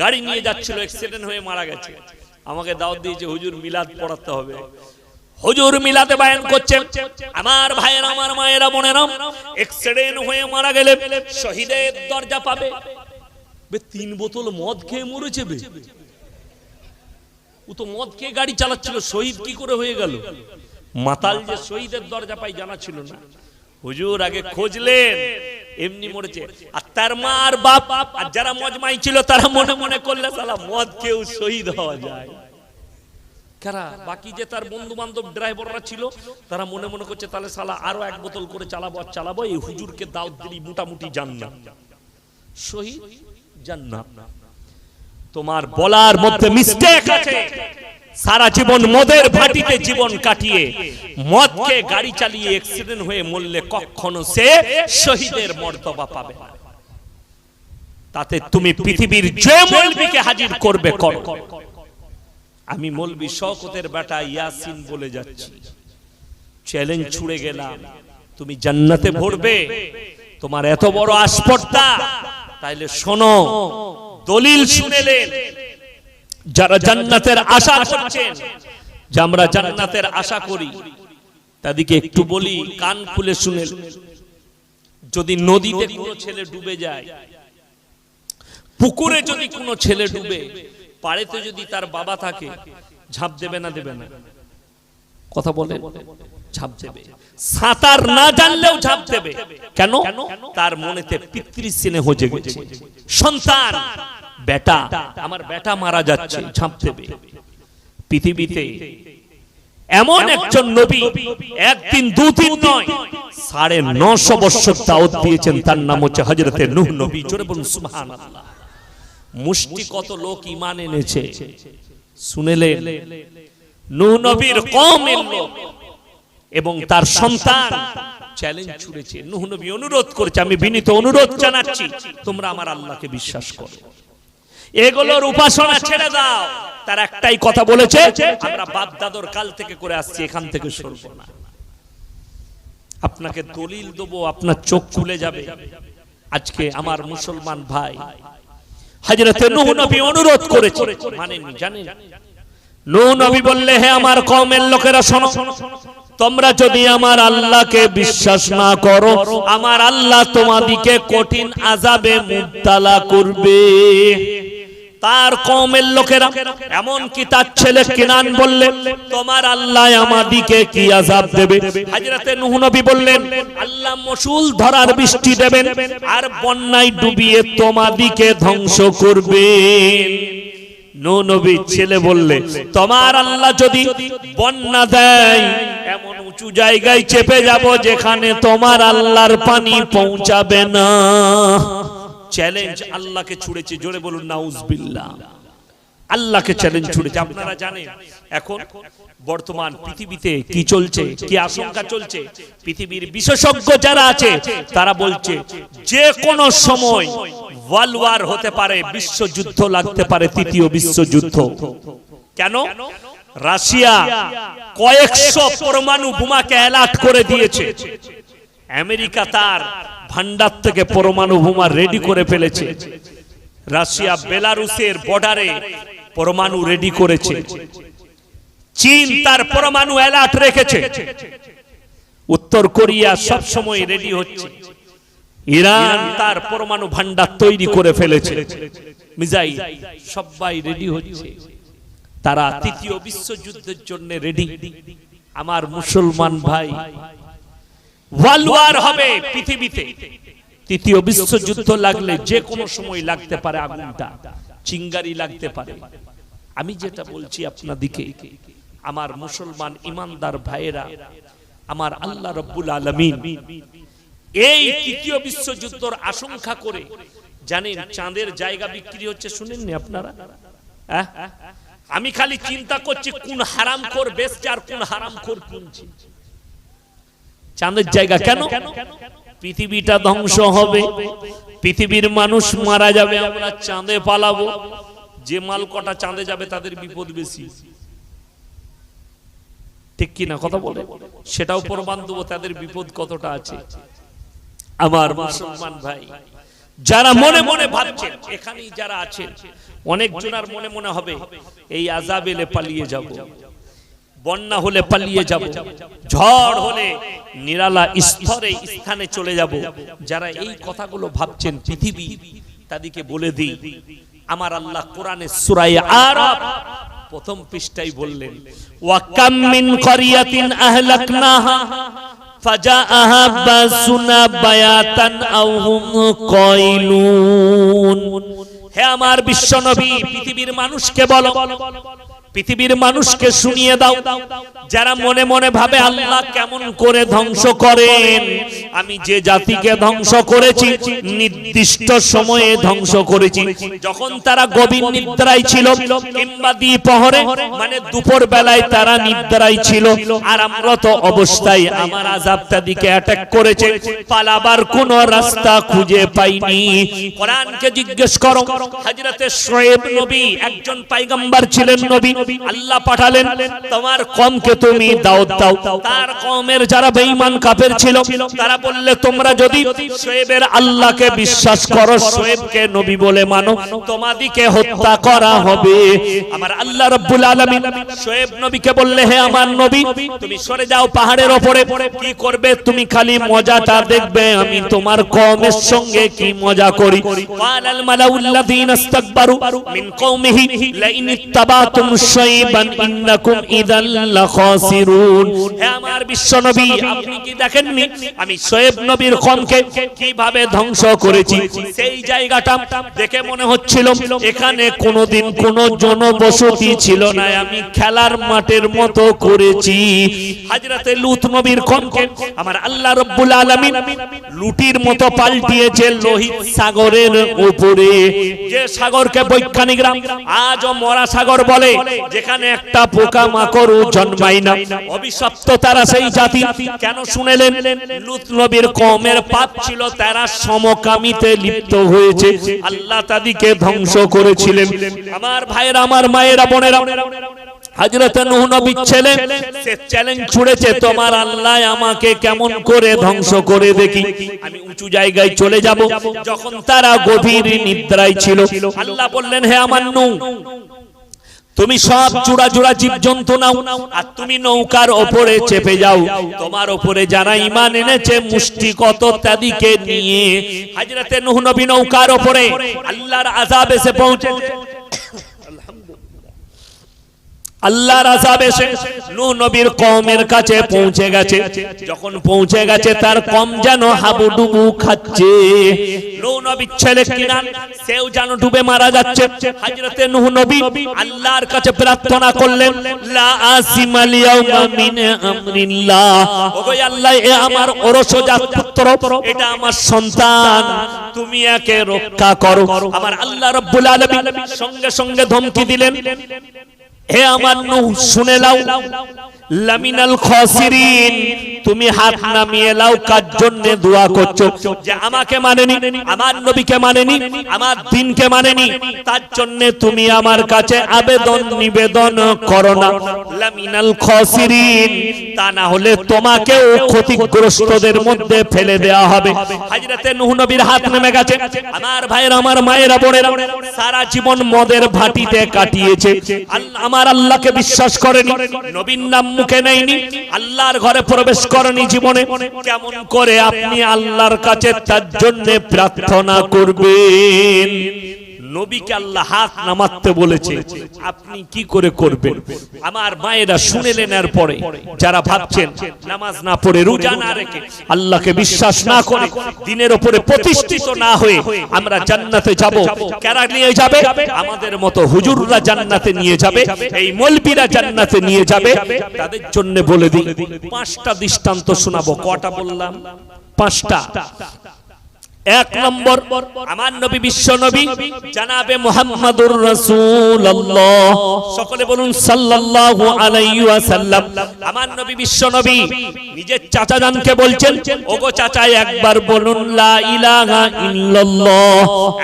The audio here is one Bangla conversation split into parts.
গাড়ি নিয়ে যাচ্ছিল অ্যাক্সিডেন্ট হয়ে মারা গেছে। আমাকে দাওয়াত দিয়েছে, হুজুর মিলাদ পড়াতে হবে। হুজুর মিলাতে বায়ান করছে আমার ভাইয়েরা, আমার মায়েরা, বোনেরা অ্যাক্সিডেন্ট হয়ে মারা গেলে শহীদের দরজা পাবে। বে, তিন বোতল মদ খেয়ে মরেছে বে। ও তো মদ খেয়ে গাড়ি চালাচ্ছিল, শহীদ কি করে হয়ে গেল? মাতাল যে শহীদের দরজা পাই জানা ছিল না। হুজুর আগে খোঁজলেন। এমনি মরেছে। আর তার মা আর বাপ আর যারা মজমাই ছিল তারা মনে মনে করলে সালা মদ কেউ শহীদ হওয়া যায়। কারা? বাকি যে তার বন্ধু বান্ধব ড্রাইভাররা ছিল তারা মনে মনে করছে তাহলে সালা আরও এক বোতল করে চালাবো আর চালাবো এই হুজুরকে দাওয়াত দিলি মোটামুটি জান্নাত। শহীদ জান্নাত। তোমার বলার মধ্যে মিস্টেক আছে। সারা জীবন মদের ভাটিতে জীবন কাটিয়ে, মদকে গাড়ি চালিয়ে অ্যাক্সিডেন্ট হয়ে মরলে কখনো সে শহীদের মর্তবা পাবে না। তাতে তুমি পৃথিবীর যে মৌলবীকে হাজির করবে করো আমি মৌলবি শওকতের বেটা ইয়াসিন বলে যাচ্ছি। চ্যালেঞ্জ ছুড়ে গেলাম। তুমি জান্নাতে ভরবে। তোমার এত বড় আসপর্দা তাইলে শোনো, দলিল শুনেলেন যারা জান্নাতের আশা করছেন যে আমরা জান্নাতের আশা করি তাদেরকে একটু বলি কান খুলে শুনে। যদি নদীতে কোনো ছেলে ডুবে যায় পুকুরে যদি কোনো ছেলে ডুবে পাড়েতে যদি তার বাবা থাকে ঝাঁপ দেবে না দেবে না? কথা বলে? ঝাঁপ দেবে। সাঁতার না জানলেও ঝাঁপ দেবে। কেন? তার মনেতে পিতৃ স্নেহ জেগেছে। সন্তান বেটা আমার বেটা মারা যাচ্ছে ঝাঁপ দেবে। পৃথিবীতে এমন একজন নবী একদিন দুদিন নয় সাড়ে নশো বছর দাওয়াত দিয়েছেন তার নাম হচ্ছে হজরতে নূহ নবী। জোরে বলুন সুবহানাল্লাহ। মুষ্টি কত লোক ইমান এনেছে। শুনেলেন নূহ নবীর কমের লোক এবং তার সন্তান চ্যালেঞ্জ ছুড়েছে। নূহ নবী অনুরোধ করেছে আমি বিনীত অনুরোধ জানাচ্ছি তোমরা আমার আল্লাহকে বিশ্বাস করো। এগুলোর উপাসনা ছেড়ে দাও। তার একটাই কথা বলেছে আমরা বাপ দাদর কাল থেকে করে আসছি এখান থেকে সরব না। আপনাকে দলিল দেবো আপনার চোখ খুলে যাবে। আজকে আমার মুসলমান ভাই হজরতে নূহ নবী অনুরোধ করেছে। মানেননি জানেন? নূহ নবী বললে হে আমার কওমের লোকেরা শোনো। তোমরা যদি আমার আল্লাহকে বিশ্বাস না করো আমার আল্লাহ তোমাদিকে কঠিন আজাবে মুবতালা করবে। তার কমের লোকেরা এমন কি তার ছেলে কিনান বললে, তোমার আল্লাহ আমাদিকে কি আজাব দেবে? হাজরাতে নূহ নবী বললেন, আল্লাহ মসুল ধরার বৃষ্টি দেবেন আর বন্যায় ডুবিয়ে তোমাদিকে ধ্বংস করবেন নো নবী ছেলে বললে, তোমার আল্লাহ যদি বন্যা দেয়, এমন উঁচু জায়গায় চেপে যাব যেখানে তোমার আল্লাহর পানি পৌঁছাবে না। চ্যালেঞ্জ আল্লাহকে ছুড়েছে, জোরে বলুন, নাউজবিল্লাহ। আল্লাহকে চ্যালেঞ্জ ছুড়েছে, আপনারা জানেন, এখন বর্তমান পৃথিবীতে কি চলছে, কি আশঙ্কা চলছে? পৃথিবীর বিশেষজ্ঞ যারা আছে, তারা বলছে, যে কোনো সময় ওয়ার্ল্ড ওয়ার হতে পারে, বিশ্বযুদ্ধ লাগতে পারে, তৃতীয় বিশ্বযুদ্ধ। কেন? রাশিয়া কয়েকশো পরমাণু বোমাকে অ্যালার্ট করে দিয়েছে। আমেরিকা তার ভান্ডার থেকে পরমাণু বোমা রেডি করে ফেলেছে। রাশিয়া বেলারুসের বর্ডারে পরমাণু রেডি করেছে। চীন তার পরমাণু অ্যালার্ট রেখেছে। উত্তর কোরিয়া সব সময় রেডি হচ্ছে। ইরান তার পরমাণু ভান্ডার তৈরি করে ফেলেছে। মিজাই সবাই রেডি হচ্ছে। তারা তৃতীয় বিশ্বযুদ্ধের জন্য রেডি আমার মুসলমান ভাই হবে পৃথিবীতে। তৃতীয় বিশ্বযুদ্ধ লাগলে যে কোনো সময় লাগতে পারে আগুনটা। চিঙ্গারি লাগতে পারে। আমি যেটা বলছি আপনাদিকে, আমার মুসলমান ইমানদার ভাইয়েরা, আমার আল্লাহ রব্বুল আলমিন এই তৃতীয় বিশ্বযুদ্ধর আশঙ্কা করে, জানেন চাঁদের জায়গা বিক্রি হচ্ছে, শুনেননি আপনারা? হ্যাঁ? আমি খালি চিন্তা করছি কোন হারাম কর বেচছে আর কোন হারাম কর চাঁদের জায়গা কেন? পৃথিবীটা ধ্বংস হবে। পৃথিবীর মানুষ মারা যাবে, আমরা চাঁদে পালাবো। যে মাল কটা চাঁদে যাবে, তাদের বিপদ বেশি। ঠিক কিনা কথা বলে? সেটাও প্রমাণ দেবো, তাদের বিপদ কতটা আছে। আমার মুসলমান ভাই, যারা মনে মনে ভাবছেন, এখানেই যারা আছেন অনেক জনার মনে মনে হবে, এই আজাব এলে পালিয়ে যাব। বন্যা হলে পালিয়ে যাব। ঝড় হলে নিরালা স্তরে স্থানে চলে যাব। যারা এই কথাগুলো ভাবছেন, পৃথিবী তাদেরকে বলে দিই, আমার আল্লাহ কোরআনে সূরায়ে আরাফ প্রথম পৃষ্ঠায় বললেন, ওয়া কাম মিন করিয়াতিন আহলাকনাহা, ফাজাআহা বাসুনা বায়াতান আও হুম কাইলুন। হে আমার বিশ্বনবী, পৃথিবীর মানুষকে বলো পৃথিবীর মানুষকে শুনিয়ে দাও। যারা মনে মনে ভাবে আল্লাহ কেমন করে ধ্বংস করেন, আমি যে জাতিকে ধ্বংস করেছি, নির্দিষ্ট সময়ে ধ্বংস করেছি। যখন তারা গভীর নিদ্রায় ছিল কিংবা দ্বিপহরে মানে দুপুর বেলায় তারা নিদ্রায় ছিল। আর আমরা তো অবস্থায় আমার আজাব তাদিকে অ্যাটাক করেছে, পালাবার কোন রাস্তা খুঁজে পাইনি। কোরআনকে জিজ্ঞেস করো, হযরতে শোয়েব নবী একজন পয়গম্বর ছিলেন নবী আল্লাহ পাঠালেন তোমার কমকে তুমি দাওয়াত দাও। তার কমের যারা বেঈমান কাফের ছিল তারা বললে তোমরা যদি শোয়েবের আল্লাহকে বিশ্বাস করো শোয়েবকে নবী বলে মানো তোমাদিকে হত্যা করা হবে। আমার আল্লাহ রাব্বুল আলামিন শোয়েব নবীকে বললে হে আমার নবী তুমি সরে যাও পাহাড়ের ওপরে। কি করবে? তুমি খালি মজাটা দেখবে। আমি তোমার কমের সঙ্গে কি মজা করি? ওয়ালাল মালাউল্লাযীনা ইস্তাকবারু মিন কওমিহি লাইন ইত্তাবাতুম শাইবান ইন্নাকুম লাখাসিরুন। হে আমার আপনি কি আমি নবীর কমকে কীভাবে ধ্বংস করেছি? সেই জায়গাটা দেখে মনে হচ্ছিল, এখানে কোনোদিন কোনো জনবসতি ছিল না। আমি খেলার মাঠের মতো করেছি। হাজরাতে লুত নবীর কমকে আমার আল্লাহ রব্বুল আলামিন লুটির মতো পাল্টিয়েছে লোহিত সাগরের উপরে। যে সাগরকে বৈজ্ঞানিকরা আজও মরা সাগর বলে যেখানে একটা পোকা মাকড় জন্মায় না। অভিশপ্ত তারা সেই জাতি। কেন শুনেলেন? লুত নবীর কমের পাপ ছিল তারা সমকামিতে লিপ্ত হয়েছে। আল্লাহ তাদিকে ধ্বংস করেছিলেন। আমার ভাইয়েরা আমার মায়েরা বোনেরা। হযরত নূহ নবীর ছেলে সে চ্যালেঞ্জ ছুড়েছে তোমার আল্লাহ আমাকে কেমন করে ধ্বংস করে দেখি? আমি উঁচু জায়গায় চলে যাব। যখন তারা গভীর নিদ্রায় ছিল। আল্লাহ বললেন হে আমার নূহ তুমি সব চূড়া চূড়া জীব জন্তু নাও, আর তুমি নৌকার ওপরে চেপে যাও। তোমার ওপরে যারা ইমান এনেছে, মুষ্টি কত তাদিকে নিয়ে হাজরাতে নূহ নবী নৌকার ওপরে আল্লাহর আযাব এসে পৌঁছে আল্লাহর আযাব এসে নূহ নবীর কওমের কাছে পৌঁছে গেছে। যখন পৌঁছে গেছে, তার কম যেন হাবুডুবু খাচ্ছে। নূহ নবীর ছেলে কিনান সেও ডুবে মারা যাচ্ছে। হযরতে নূহ নবী আল্লাহর কাছে প্রার্থনা করলেন, লা ইয়াউমা মিন আমরিল্লাহ। ওগো আল্লাহ, এ আমার ওরসজাত পুত্র, এটা আমার সন্তান। তুমি একে রক্ষা করো। আমার আল্লাহ রাব্বুল আলামিন সঙ্গে সঙ্গে ধমকি দিলেন হে আমার নূহ শুনে লাও লামিনাল খাসিরিন, তুমি হাত নামিয়ে লাও, কার জন্য দোয়া করছ? যে আমাকে মানেনি, আমার নবীকে মানেনি, আমার দিনকে মানেনি, তার জন্য তুমি আমার কাছে আবেদন নিবেদন করো না। লামিনাল খাসিরিন, তা না হলে তোমাকেও ক্ষতিগ্রস্তদের মধ্যে ফেলে দেওয়া হবে। হযরতে নূহ নবীর হাত নেমে গেছে। আমার ভাইয়ের, আমার মায়েরা বোনেরা সারা জীবন মদের ভাটিতে কাটিয়েছে। আমার আল্লাহকে বিশ্বাস করেনি। নবীর নাম মুখে নেয়নি, আল্লাহর ঘরে প্রবেশ করেনি জীবনে। কেমন করে আপনি আল্লাহর কাছে তার জন্য প্রার্থনা করবেন? নবীকে আল্লাহ হাত নামাতে বলেছে, আপনি কি করে করবেন? আমার মায়েরা শুনেলেন এর পরে, যারা ভাবছেন নামাজ না পড়ে রোজা না রেখে আল্লাহকে বিশ্বাস না করে দিনের উপরে প্রতিষ্ঠিত না হয়ে আমরা জান্নাতে যাব, কারা নিয়ে যাবে? আমাদের মতো হুজুররা জান্নাতে নিয়ে যাবে, এই মলবিরা জান্নাতে নিয়ে যাবে, তাদের জন্য বলে দিই, পাঁচটা দৃষ্টান্ত শোনাবো। কটা বললাম? পাঁচটা। এক নম্বর, আমার নবী বিশ্ব নবী, জানাবে মুহাম্মাদুর রাসূলুল্লাহ। সকলে বলুন সাল্লাল্লাহু আলাইহি আমার নবী বিশ্ব নবী, নিজের চাচা জানকে বলছেন, ওগো চাচা, একবার বলুন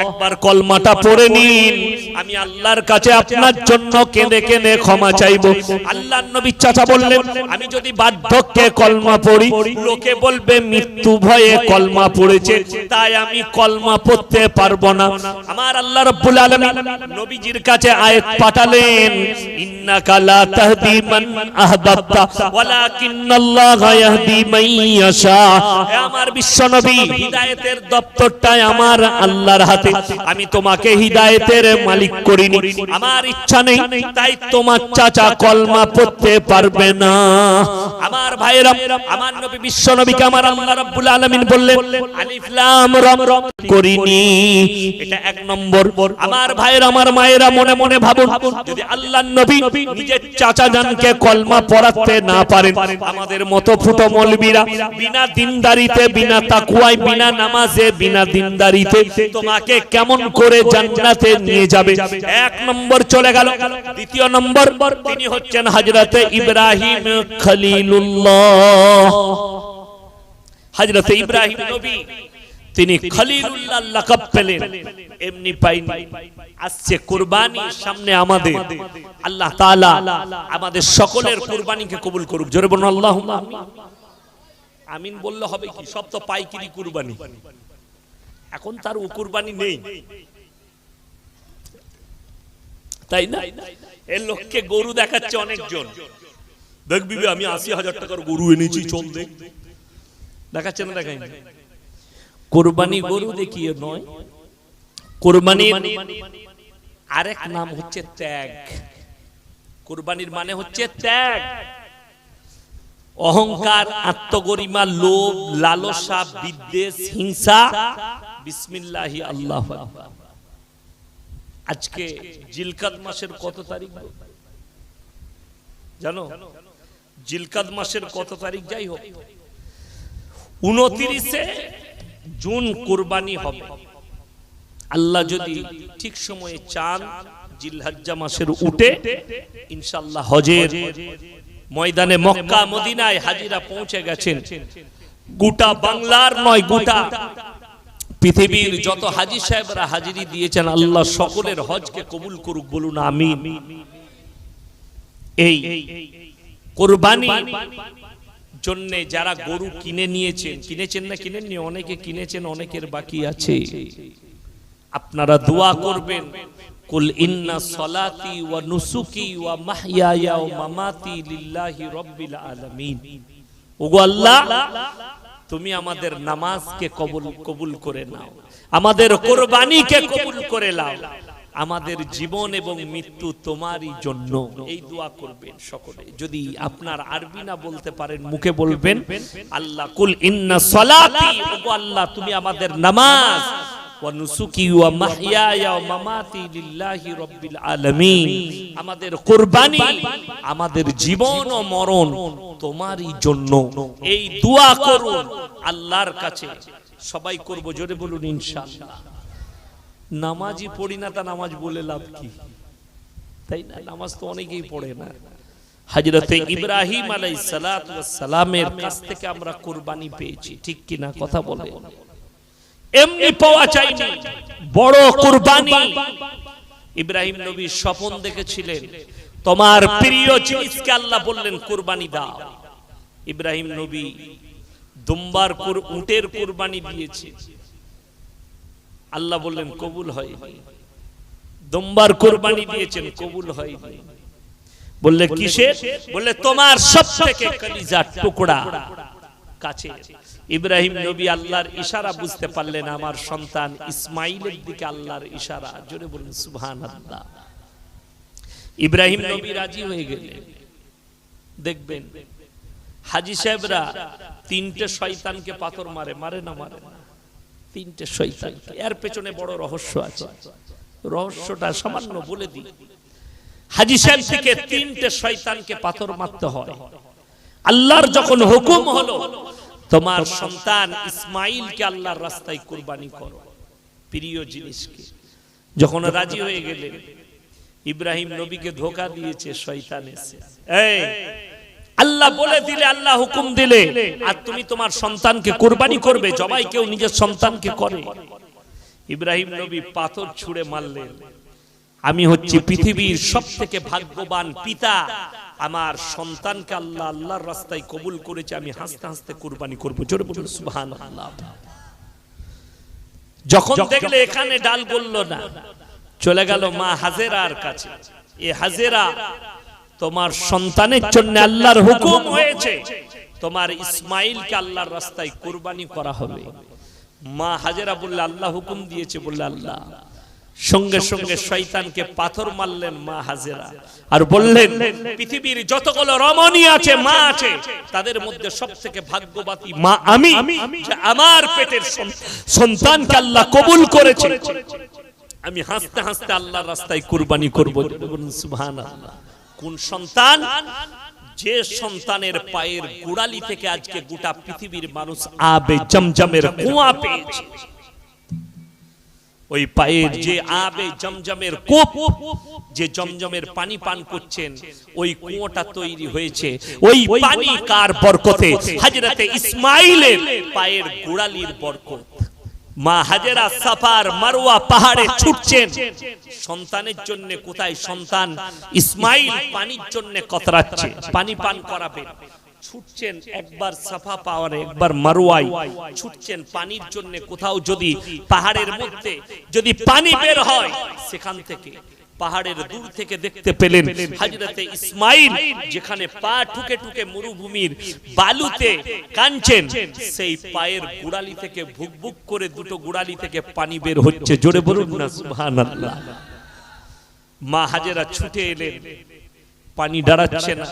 একবার কলমাটা পড়ে নিন। আমি আল্লাহর কাছে আপনার জন্য কেঁদে কেঁদে ক্ষমা চাইব। আল্লাহর নবীর চাচা বললেন, আমি যদি বার্ধক্যে কলমা পড়ি, লোকে বলবে মৃত্যু ভয়ে কলমা পড়েছে। তাই তাই আমি কলমা পড়তে পারব না। আমার আল্লাহ রাব্বুল আলামিন নবীজির কাছে আয়াত পাঠালেন, ইন্নাকা লা তাহদি মান আহবাবতা, ওয়ালাকিন্নাল্লাহা ইয়াহদি মান ইয়াশা। হে আমার বিশ্ব নবী, হিদায়াতের দপ্তরটাই আমার আল্লাহর হাতে। আমি তোমাকে হিদায়াতের মালিক করিনি। আমার ইচ্ছা নেই, তাই তোমার চাচা কলমা পড়তে পারবে না। আমার ভাইরা আমার নবী বিশ্ব নবীকে আমার আল্লাহ রাব্বুল আলামিন বললেন, আলিফ লাম রম রম করিনি। এটা এক নম্বর। আমার ভাইরা আমার মায়েরা মনে মনে ভাবুন যদি আল্লাহর নবী নিজের চাচা জানকে কলমা পড়াতে না পারেন আমাদের মতো ফুটো মৌলবীরা বিনা দিনদারিতে বিনা তাকুয়ায় বিনা নামাজে বিনা দিনদারিতে তোমাকে কেমন করে জান্নাতে নিয়ে যাবে? এক নম্বর চলে গেল। দ্বিতীয় নম্বর তিনি হচ্ছেন হযরতে ইব্রাহিম খলিলুল্লাহ। হযরতে ইব্রাহিম নবী তিনি খলিলুল্লাহ লাকাব পেলেন। এমনি পাইনি। আসছে কুরবানি সামনে আমাদের। আল্লাহ তাআলা আমাদের সকলের কুরবানিকে কবুল করুক। জোরে বলুন, আল্লাহুম্মা আমিন। আমিন বললে হবে কি? সব তো পাইকিরি কুরবানি। এখন তার কুরবানি নেই। তাই না? এর লোককে গরু দেখাচ্ছে অনেকজন। দেখবি আমি আশি হাজার টাকার গরু এনেছি, চল দেখ। দেখাচ্ছে না দেখাই কোরবানি গরু দেখিয়ে নয়। কোরবানির আরেক নাম হচ্ছে ত্যাগ। কোরবানির মানে হচ্ছে ত্যাগ। অহংকার আত্মগরিমা লোভ লালসা বিদ্বেষ হিংসা। বিসমিল্লাহি আল্লাহ আজকে জিলকাত মাসের কত তারিখ জানো? জিলকাত মাসের কত তারিখ? যাই হোক। উনত্রিশে জুন কুরবানি হবে। আল্লাহ যদি ঠিক সময়ে চান, জিলহজ্জা মাসের উঠে ইনশাল্লাহ হজের ময়দানে মক্কা, মদিনায় হাজিরা পৌঁছে গেছেন। গোটা বাংলার নয়, গোটা পৃথিবীর যত হাজি সাহেবরা হাজিরি দিয়েছেন, আল্লাহ সকলের হজকে কবুল করুক বলুন আমি এই কোরবানি জন্য যারা গরু কিনে নিয়েছেন, কিনেছেন না কিনেননি, অনেকে কিনেছেন, অনেকের বাকি আছে। আপনারা দোয়া করবেন, কুল ইন্না সলাতি ওয়া নুসুকি ওয়া মাহইয়ায়া ওয়া মামাতি লিল্লাহি রাব্বিল আলামিন। ওগো আল্লাহ, তুমি আমাদের নামাজকে কবুল কবুল করে নাও। আমাদের কোরবানিকে কবুল করে নাও। আমাদের জীবন এবং মৃত্যু তোমারই জন্য। এই দোয়া করবেন সকলে। যদি আপনার আরবি না বলতে পারেন মুখে বলবেন আল্লাহ কুল ইন্না সলাতি ওগো আল্লাহ তুমি আমাদের নামাজ ওয়া নুসুকি ওয়া মাহইয়ায়া ওয়া মামাতি লিল্লাহি রাব্বিল আলামিন আমাদের কুরবানি আমাদের জীবন ও মরণ তোমারই জন্য। এই দোয়া করুন আল্লাহর কাছে। সবাই করব জোরে বলুন ইনশাআল্লাহ। নামাজই পড়ি না তা নামাজ বলে লাভ কি? তাই না? নামাজ তো অনেকেই পড়ে না। ইব্রাহিম ওয়াস সালামের কাছ থেকে আমরা কুরবানি পেয়েছি। ঠিক কি না কথা বলে এমনি পাওয়া চাইনি বড় কুরবানি। ইব্রাহিম নবী স্বপন দেখেছিলেন। তোমার প্রিয় জিনিসকে আল্লাহ বললেন কুরবানি দাও। ইব্রাহিম নবী দুম্বার উটের কুরবানি দিয়েছে। আল্লাহ বললেন কবুল হয়নি দুম্বার কুরবানি দিয়েছেন কবুল হয়নি বললে কিসের? বললে তোমার সব থেকে কলিজার টুকরা কাছে। ইব্রাহিম নবী আল্লাহর ইশারা বুঝতে পারলেন আমার সন্তান ইসমাইলের দিকে আল্লাহর ইশারা। জোরে বলুন সুবহানাল্লাহ। ইব্রাহিম নবী রাজি হয়ে গেলেন। দেখবেন হাজি সাহেবরা তিনটে শয়তানকে পাথর মারে মারে না মারে? না তিনটে শয়তান। এর পেছনে বড় রহস্য আছে। রহস্যটা সামান্য বলে দিই। হাজি সাহেব থেকে তিনটে শয়তানকে পাথর মারতে হয়। আল্লাহর যখন হুকুম হলো, তোমার সন্তান ইসমাইলকে আল্লাহর রাস্তায় কুরবানি করো, প্রিয় জিনিসকে। যখন রাজি হয়ে গেলেন, ইব্রাহিম নবীকে ধোকা দিয়েছে শয়তান এসে। এই আল্লাহ বলে দিলে আল্লাহ হুকুম দিলে। আর তুমি তোমার সন্তানকে কুরবানি করবে জবাই কেউ নিজের সন্তানকে করে। ইব্রাহিম নবী পাথর ছুঁড়ে মারলেন। আমি হচ্ছি পৃথিবীর সব থেকে ভাগ্যবান পিতা। আমার সন্তানকে আল্লাহ আল্লাহর রাস্তায় কবুল করেছে আমি হাসতে হাসতে কুরবানি করব। জোরে বলুন সুবহানাল্লাহ। যখন দেখলে এখানে ডাল বলল না চলে গেল মা হাজেরার কাছে। এ হাজেরা তোমার সন্তানের জন্য আল্লাহর হুকুম হয়েছে। তোমার ইসমাইলকে আল্লাহর রাস্তায় কুরবানি করা হবে। মা হাজেরা বললে, আল্লাহ হুকুম দিয়েছে। বললে, আল্লাহ। সঙ্গে সঙ্গে শয়তানকে পাথর মারলেন মা হাজেরা। আর বললেন, পৃথিবীর যতগুলো রমণী আছে, মা আছে, তাদের মধ্যে সব থেকে ভাগ্যবাতী মা আমি, যে আমার পেটের সন- সন্তানকে আল্লাহ কবুল করেছে। আমি হাসতে হাসতে আল্লাহর রাস্তায় কুরবানি করব। সুবহান কোন সন্তান? যে সন্তানের পায়ের গোড়ালি থেকে আজকে গোটা পৃথিবীর মানুষ আবে জমজমের কুয়া পেয়েছে। ওই পায়ের যে আবে জমজমের কূপ, যে জমজমের পানি পান করছেন, ওই কুয়োটা তৈরি হয়েছে। ওই পানি কার বরকতে? হযরতে ইসমাইলের পায়ের গোড়ালির বরকত। মা হাজেরা সাফার মারওয়া পাহাড়ে ছুটছেন। সন্তানের জন্য কোথায় সন্তান? ইসমাইল পানির জন্য কতরাচ্ছে। পানি পান করাবে। ছুটছেন একবার সাফা পাওয়ারে, একবার মারুয়াই ছুটছেন পানির জন্য কোথাও যদি পাহাড়ের মধ্যে যদি পানি বের হয়, সেখান থেকে পাহাড়ের দূর থেকে দেখতে পেলেন হাজরতে ইসমাইল, যেখানে পা ঠুকে ঠুকে মরুভূমির বালুতে কাঁদছেন। সেই পায়ের গুড়ালি থেকে ভুক ভুক করে দুটো গুড়ালি থেকে পানি বের হচ্ছে। জোরে বলুন না, সুবহানাল্লাহ। মা হাজেরা ছুটে এলেন। পানি দাঁড়াচ্ছে না।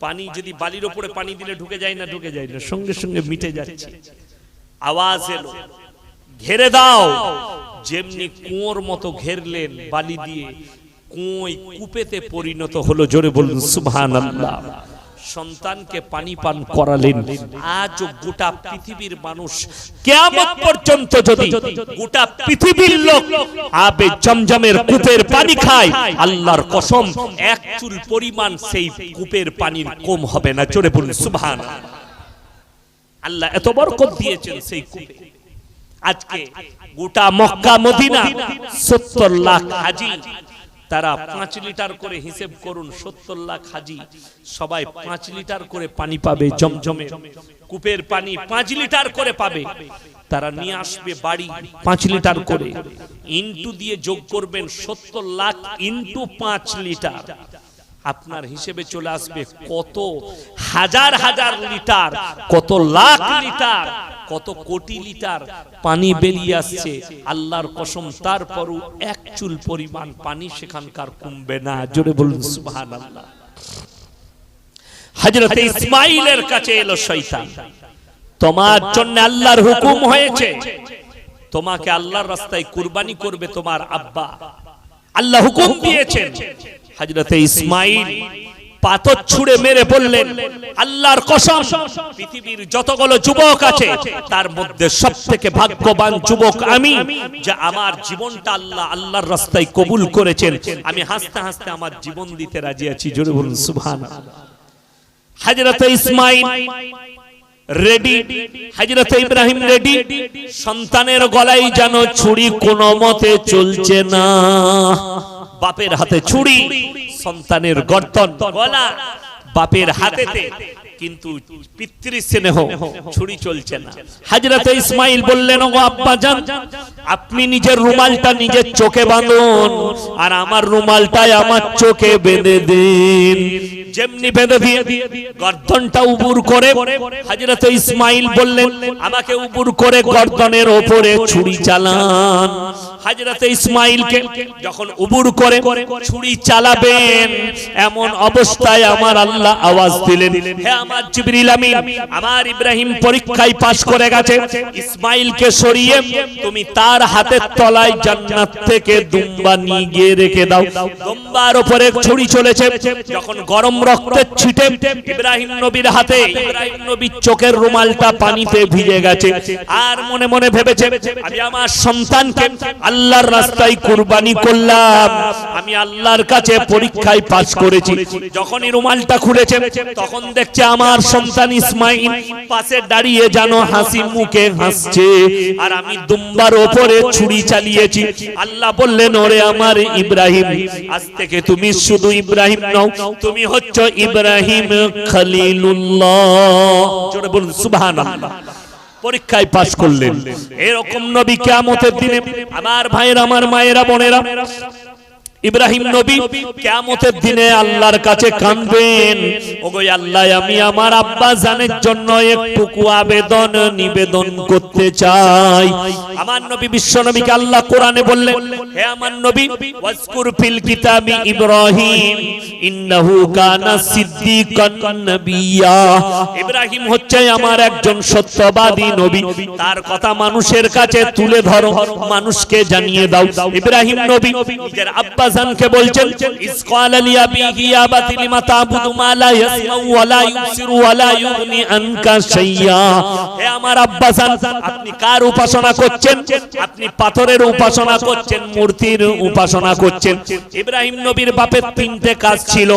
পানি যদি বালির ওপরে পানি দিলে ঢুকে যায় না, ঢুকে যায় না, সঙ্গে সঙ্গে মিটে যাচ্ছে। আওয়াজ এলো, ঘেরে দাও। যেমনি কুয়োর মতো ঘেরলেন বালি দিয়ে কুয়োই কূপেতে পরিণত হলো, জোরে বলুন, সুবহানাল্লাহ। সন্তানকে পানি পান করালেন। আজ গোটা পৃথিবীর মানুষ কেমন পর্যন্ত যদি গোটা পৃথিবীর লোক আবে জমজমের কূপের পানি খায়, আল্লাহর কসম, এক চুল পরিমাণ সেই কূপের পানির কম হবে না, জোরে বলুন সুবহান আল্লাহ এত বরকত দিয়েছেন সেই কূপে। আজকে গোটা মক্কা, মদিনা, সত্তর লাখ হাজি। তারা পাঁচ লিটার করে হিসেব করুন, সত্তর লাখ হাজি। সবাই পাঁচ লিটার করে পানি পাবে জমজমে। কূপের পানি পাঁচ লিটার করে পাবে। তারা নিয়ে আসবে বাড়ি পাঁচ লিটার করে। ইন্টু দিয়ে যোগ করবেন সত্তর লাখ ইন্টু পাঁচ লিটার। আপনার হিসেবে চলে আসবে কত হাজার হাজার লিটার, কত লাখ লিটার, কত কোটি লিটার পানি বেরিয়ে আসছে। আল্লাহর কসম, তারপরও এক চুল পরিমাণ পানি সেখানকার কমবে না। জোরে বলুন সুবহান আল্লাহ হজরত ইসমাইলের কাছে এলো শৈতান তোমার জন্য আল্লাহর হুকুম হয়েছে। তোমাকে আল্লাহর রাস্তায় কুরবানি করবে তোমার আব্বা। আল্লাহ হুকুম দিয়েছেন। হজরতে ইসমাইল পাথর ছুঁড়ে মেরে বললেন, আল্লাহর কসম, পৃথিবীর যতগুলো যুবক আছে, তার মধ্যে সব থেকে ভাগ্যবান যুবক আমি, যে আমার জীবনটা আল্লাহ, আল্লাহর রাস্তায় কবুল করেছেন। আমি হাসতে হাসতে আমার জীবন দিতে রাজি আছি, জোরে বলুন সুবহান হজরত ইসমাইল রেডি হাজরত ইব্রাহিম রেডি সন্তানের গলায় যেন ছুরি কোনো মতে চলছে না। বাপের হাতে ছুরি, সন্তানের গর্তন, গলা বাপের হাতে কিন্তু পিতৃ স্নেহ, ছুরি চলছে না। হাজরত ইসমাইল বললেন ও আব্বা জান আপনি নিজের রুমালটা নিজের চোখে বাঁধুন, আর আমার রুমালটাই আমার চোখে বেঁধে দিন। যেমনি বেঁধে দিয়ে গর্দনটা উবুর করে হাজরত ইসমাইল বললেন, আমাকে উবুর করে গর্দনের ওপরে ছুরি চালান। হাজরত ইসমাইলকে যখন উবুর করে ছুরি চালাবেন, এমন অবস্থায় আমার আল্লাহ আওয়াজ দিলেন, হে আমার জিবরিল আমিন, আমার ইব্রাহিম পরীক্ষায় পাশ করে গেছে। ইসমাইলকে সরিয়ে তুমি তার হাতের তলায় জান্নাত থেকে দুম্বা নিয়ে গিয়ে রেখে দাও। দুম্বার উপরে ছুরি চলেছে। যখন গরম রক্তের ছিটে ইব্রাহিম নবীর হাতে, ইব্রাহিম নবীর চোখের রুমালটা পানিতে ভিজে গেছে। আর মনে মনে ভেবেছে, আমি আমার সন্তানকে আল্লাহর রাস্তায় কুরবানি করলাম। আমি আল্লাহর কাছে পরীক্ষায় পাস করেছি। যখনই রুমালটা খুলেছে, তখন দেখছে আমার সন্তান ইসমাইল পাশে দাঁড়িয়ে যেন হাসি মুখে হাসছে। আর আমি দুম্বার ওপরে ছুরি চালিয়েছি। আল্লাহ বললেন, ওরে আমার ইব্রাহিম, আজ থেকে তুমি শুধু ইব্রাহিম নও, তুমি হচ্ছ ইব্রাহিম খলিলুল্লাহ। বলুন, সুবহানাল্লাহ। পরীক্ষায় পাশ করলেন। এরকম নবী কিয়ামতের দিনে আমার ভাইয়েরা, আমার মায়েরা, বোনেরা ইব্রাহিম নবী কিয়ামতের দিনে আল্লাহর কাছে কাঁদবেন। ওগো আল্লাহ আমি আমার আব্বা জানের জন্য একটুকু আবেদন নিবেদন করতে চাই। আমার নবী বিশ্ব নবীকে আল্লাহ কোরআনে বললেন হে আমার নবী ওয়াজকুর ফিল কিতাবি ইব্রাহিম ইন্নাহু কানা সিদ্দিকান নবিয়্যা ইব্রাহিম হচ্ছে আমার একজন সত্যবাদী নবী। তার কথা মানুষের কাছে তুলে ধরো মানুষকে জানিয়ে দাও। ইব্রাহিম নবী নিজের আব্বাজানকে বলছেন ইসকাল আলী আবিহি ইয়া বাতি, লিমা তাবুদু মা লা ইয়াসমাউ ওয়া লা ইউবসিরু ওয়া লা ইউগনি আনকা শাইয়্যা হে আমার আব্বাজান, আপনি কার উপাসনা করছেন? আপনি পাথরের উপাসনা করছেন, মূর্তির উপাসনা করছেন। ইব্রাহিম নবীর বাপের তিনটে কাজ ছিল।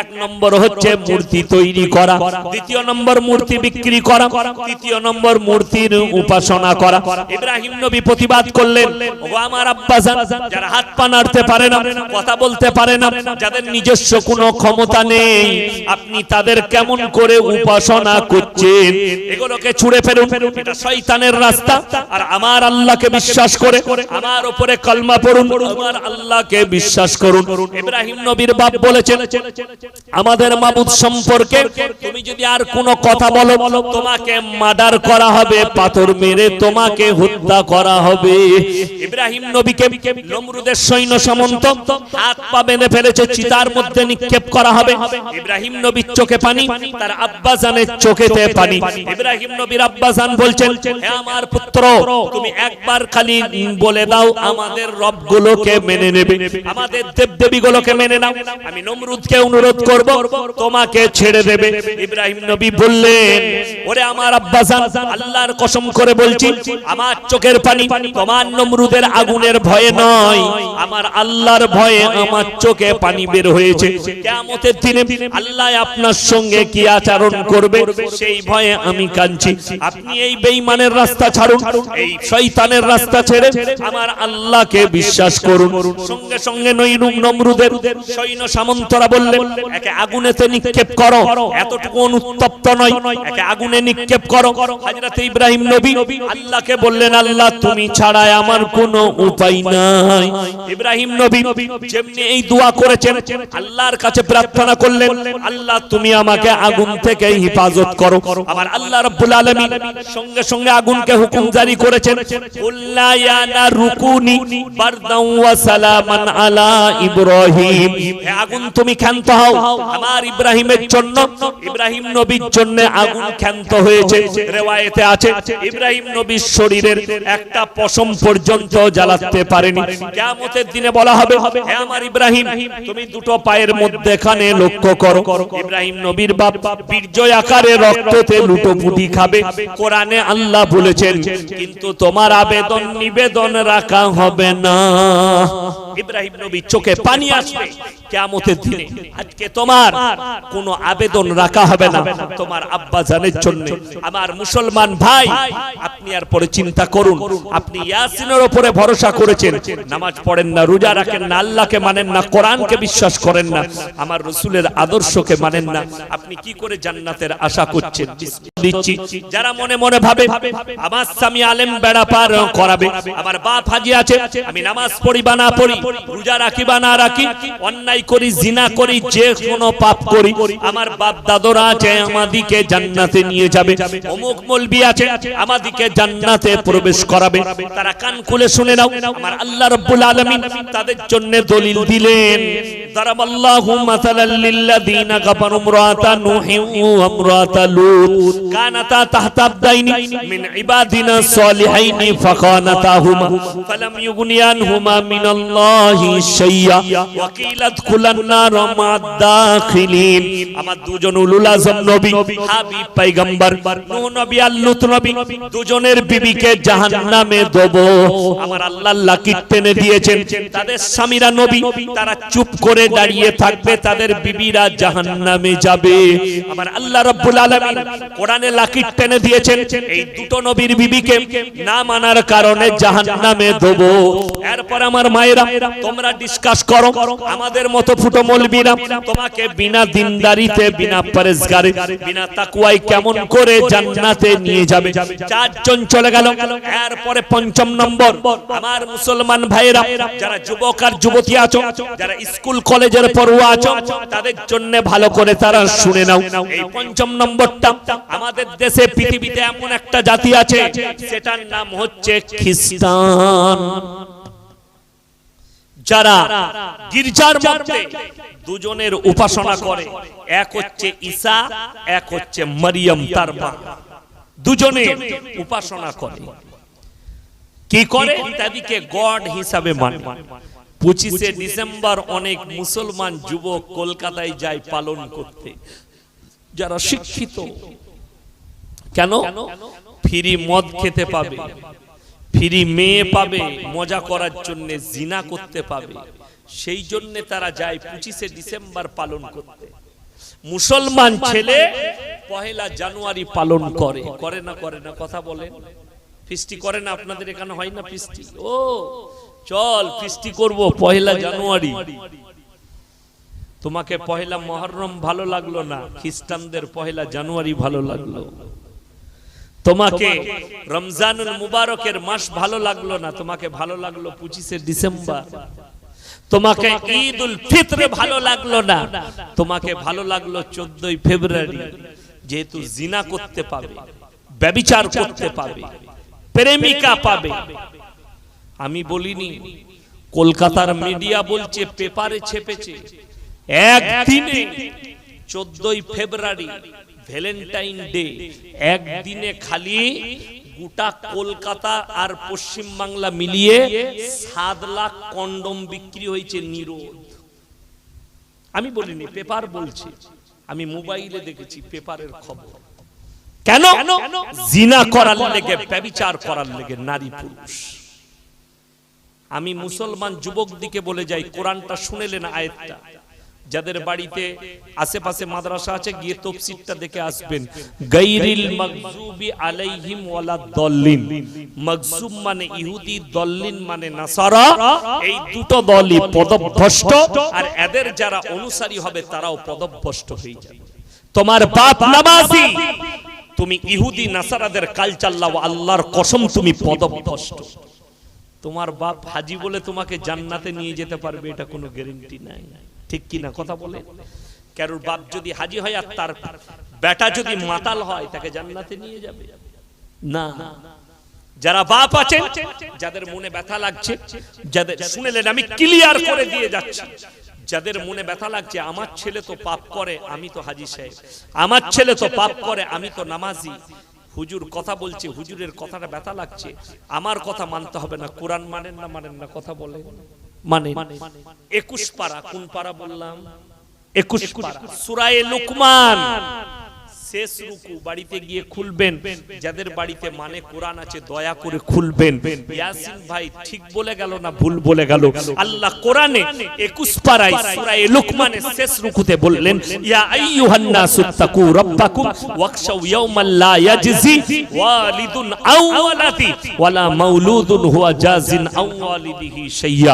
এক নম্বর হচ্ছে মূর্তি তৈরি করা, দ্বিতীয় নম্বর মূর্তি বিক্রি করা, তৃতীয় নম্বর মূর্তির উপাসনা করা। ইব্রাহিম নবী প্রতিবাদ করলেন ও আমার আব্বাজান, যারা হাত পা নাড়তে পারে না কথা বলতে পারে না, যাদের নিজস্ব কোনো ক্ষমতা নেই, আপনি তাদের কেমন করে উপাসনা করছেন? এগুলোকে ছুড়ে ফেলুন, এটা শয়তানের রাস্তা, আর আমার আল্লাহকে বিশ্বাস করে, আমার উপরে কলমা পড়ুন, আমার আল্লাহকে বিশ্বাস করুন। ইব্রাহিম নবীর বাপ বলেছেন, আমাদের মাবুদ সম্পর্কে তুমি যদি আর কোনো কথা বলো, তোমাকে মার্ডার করা হবে, পাথর মেরে তোমাকে হত্যা করা হবে। ইব্রাহিম নবীকে নমরুদের সৈন্য সামন্ত হাত পা অনুরোধ করব, তোমাকে ছেড়ে দেবে। ইব্রাহিম নবী বললেন, ওরে আমার আল্লাহর কসম করে বলছি, আমার চোখের পানি তোমার নমরুদের আগুনের ভয়ে নয়। আমার আল্লাহর ভয়ে আমার চোখে পানি বের হয়েছে। কিয়ামতের দিনে আল্লাহ আপনার সঙ্গে কি আচরণ করবে? সেই ভয়ে আমি কাঁদছি। আপনি এই বেঈমানের রাস্তা ছাড়ুন। এই শয়তানের রাস্তা ছেড়ে আমার আল্লাহকে বিশ্বাস করুন। সঙ্গে সঙ্গে নইরুম নমরুদের সৈন্য সামন্তরা বললেন একে আগুনেতে নিক্ষেপ করো। এতটুকু অনুত্তপ্ত নয়। একে আগুনে নিক্ষেপ করো। হযরত ইব্রাহিম নবী আল্লাহকে বললেন আল্লাহ তুমি ছাড়া আমার কোনো উপায় নাই। ইব্রাহিম নবী যেমনি এই দোয়া করেছেন, আল্লাহর কাছে প্রার্থনা করলেন, আল্লাহ তুমি আমাকে আগুন থেকে হেফাজত করো। আমার আল্লাহ রাব্বুল আলামিন সঙ্গে সঙ্গে আগুনকে হুকুম জারি করেছেন কুল্লা ইয়া নারুকুনি বারদাও ওয়া সালামান আলা ইব্রাহিম। হে আগুন, তুমি ক্ষান্ত হও। আমার ইব্রাহিমের জন্য, ইব্রাহিম নবীর জন্য আগুন ক্ষান্ত হয়েছে। রেওয়ায়েতে আছে, ইব্রাহিম নবীর শরীরের একটা পশম পর্যন্ত জ্বালাতে পারেনি। কিয়ামতের দিনে বলা হবে হে আমার ইব্রাহিম, তুমি দুটো পায়ের মধ্যেখানে লক্ষ্য করো। ইব্রাহিম নবীর বাপ বীর্য আকারে রক্ততে লুটোপুটি খাবে। কোরআনে আল্লাহ বলেছেন, কিন্তু তোমার আবেদন নিবেদন রাখা হবে না। ইব্রাহিম নবীর চোখে পানি আসবে। কিয়ামতের দিনে আজকে তোমার কোনো আবেদন রাখা হবে না। তোমার আব্বা জানের জন্য। আমার মুসলমান ভাই, আপনি আর পরে চিন্তা করুন। আপনি ইয়াসিনের উপরে ভরসা করেছেন। নামাজ পড়েন না, রোজা রাখেন না, আল্লাহকে মানেন না, কোরআনকে বিশ্বাস করেন না, আমার রসুলের আদর্শকে মানেন না। আপনি কি করে জান্নাতের আশা করছেন? দিচ্ছি। যারা মনে মনে ভাবে, আমার স্বামী আলেম বেড়া পার করাবে, আমার বাপ হাজি আছে, আমি নামাজ পড়ি বা না পড়ি, রোজা রাখি বা না রাখি, অন্যায় করি জিনা করি যে কোনো পাপ করি। আমার বাপ দাদরা আছে আমাদিকে জান্নাতে নিয়ে যাবে। অমুক মলবি আছে আমাদিকে জান্নাতে প্রবেশ করাবে। তারা কান খুলে শুনে নাও আমার আল্লাহ রাব্বুল আলামিন তাদের জন্য দলিল দিলেন ইদখুলান টেনে দিয়েছেন। চুপ করে দাঁড়িয়ে থাকবে, তাদের বিবিরা যাবে। আমার আল্লাহ কোরআনে টেনে দিয়েছেন, এই দুটো নবীর বিবিকে না মানার কারণে জাহান্নামে দেবো। এরপর আমার মায়েরা, তোমরা ডিসকাস করো, আমাদের মতো ফুটো মলবিরা। তোমাকে বিনা দিনদারিতে, বিনা পরেশগারে বিনা তাকুয়ায় কেমন করে জান্নাতে নিয়ে যাবে। চারজন চলে গেল। এরপরে পঞ্চম নম্বর। আমার মুসলমান ভাইরা যারা যুবক আর যুবতী আছো, যারা স্কুল, কলেজের পড়ুয়া আছো, তাদের জন্য ভালো করে তারা শুনে নাও। এই পঞ্চম নম্বরটা, আমাদের দেশে পৃথিবীতে এমন একটা জাতি আছে, সেটার নাম হচ্ছে খ্রিস্টান। যারা গির্জার মধ্যে দুজনের উপাসনা করে, এক হচ্ছে ঈসা, এক হচ্ছে মারিয়াম তার মা। দুজনে উপাসনা করে। কি করে? ইত্যাদিকে গড হিসাবে মানে। পঁচিশে ডিসেম্বর অনেক মুসলমান যুবক কলকাতায় যায় পালন করতে। যারা শিক্ষিত। কেন? ফিরি মদ খেতে পাবে। ফ্রি মেয়ে পাবে, মজা করার জন্য জিনা করতে পাবে। সেই জন্য তারা যায় পঁচিশে ডিসেম্বর পালন করতে। মুসলমান ছেলে পহেলা জানুয়ারি পালন করে। করে না করে না, কথা বলেন। ফিস্টি করে না, আপনাদের এখানে হয় না ফিস্টি? ও, চল, ফিস্টি করব পহেলা জানুয়ারি। তোমাকে পহেলা মহরম ভালো লাগল না? খ্রিস্টানদের পহেলা জানুয়ারি ভালো লাগল। তোমাকে রমজানুল মুবারকের মাস ভালো লাগল না? তোমাকে ভালো লাগল পঁচিশে ডিসেম্বর? তোমাকে ঈদ উল ফিত্র ভালো লাগল না? তোমাকে ভালো লাগল চোদ্দই ফেব্রুয়ারি। যেহেতু জিনা করতে পাবে ব্যবিচার করতে পাবে প্রেমিকা পাবে। আমি বলিনি কলকাতার মিডিয়া বলছে পেপারে ছেপেছে। একদিনে চোদ্দই ফেব্রুয়ারি ভ্যালেন্টাইন ডে একদিনে খালি গোটা কলকাতা আর পশ্চিম বাংলা মিলিয়ে সাত লাখ কন্ডম বিক্রি হয়েছে নিরোধ। আমি বলিনি, পেপার বলছি। আমি মোবাইলে দেখেছি, পেপারের খবর। কেন? জিনা করার লেগে, ব্যবিচার করার লেগে নারী পুরুষ। আমি মুসলমান যুবক দিকে বলে যাই, কোরআনটা শুনেলেন আয়াতটা। যাদের বাড়িতে আশেপাশে মাদ্রাসা আছে গিয়ে তফসিরটা দেখে আসবেন। গাইরিল মাগজুবি আলাইহিম ওয়ালা দল্লিন। মাগজুব মানে ইহুদি দল্লিন মানে নাসারা। এই দুটো দলই পদভ্রষ্ট। আর এদের যারা অনুসারী হবে তারাও পদভ্রষ্ট হয়ে যাবে। তোমার বাপ নামাজি। তুমি ইহুদি নাসারাদের কালচার লাও আল্লাহর কসম তুমি পদভ্রষ্ট। তোমার বাপ হাজি বলে তোমাকে জান্নাতে নিয়ে যেতে পারবে এটা কোনো গ্যারেন্টি নাই। ঠিক কি না কথা বলে? কারোর বাপ যদি হাজি হয় আর তার বেটা যদি মাতাল হয়, তাকে জান্নাতে নিয়ে যাবে। না। যারা বাপ আছেন, যাদের মনে ব্যথা লাগছে, যাদের শুনেলেন আমি ক্লিয়ার করে দিয়ে যাচ্ছি, যাদের মনে ব্যথা লাগছে, আমার ছেলে তো পাপ করে, আমি তো হাজি সাহেব। আমার ছেলে তো পাপ করে, আমি তো নামাজি। হুজুর কথা বলছে, হুজুরের কথাটা ব্যথা লাগছে। আমার কথা মানতে হবে না, কোরআন মানেন না মানেন না, কথা বলে মানে একুশ পারা কোন পারা বললাম? একুশ পারা। সুরায়ে লুকমান। শেষ রুকু বাড়িতে গিয়ে খুলবেন। যাদের বাড়িতে মানে কোরআন আছে দয়া করে খুলবেন। ইয়াসিন ভাই ঠিক বলে গেল না ভুল বলে গেল? আল্লাহ কোরআনে 21 পারায় সূরা লুকমানের শেষ রুকুতে বললেন ইয়া আইয়ুহান নাসু তাকু রাব্বাকুম ওয়াখশাউ ইয়াওমান লা ইয়াজজি ওয়ালিদুন আও ওয়ালাদি ওয়ালা মাউলুদুন হুয়া জাজিন আও ওয়ালিদিহি শাইয়া।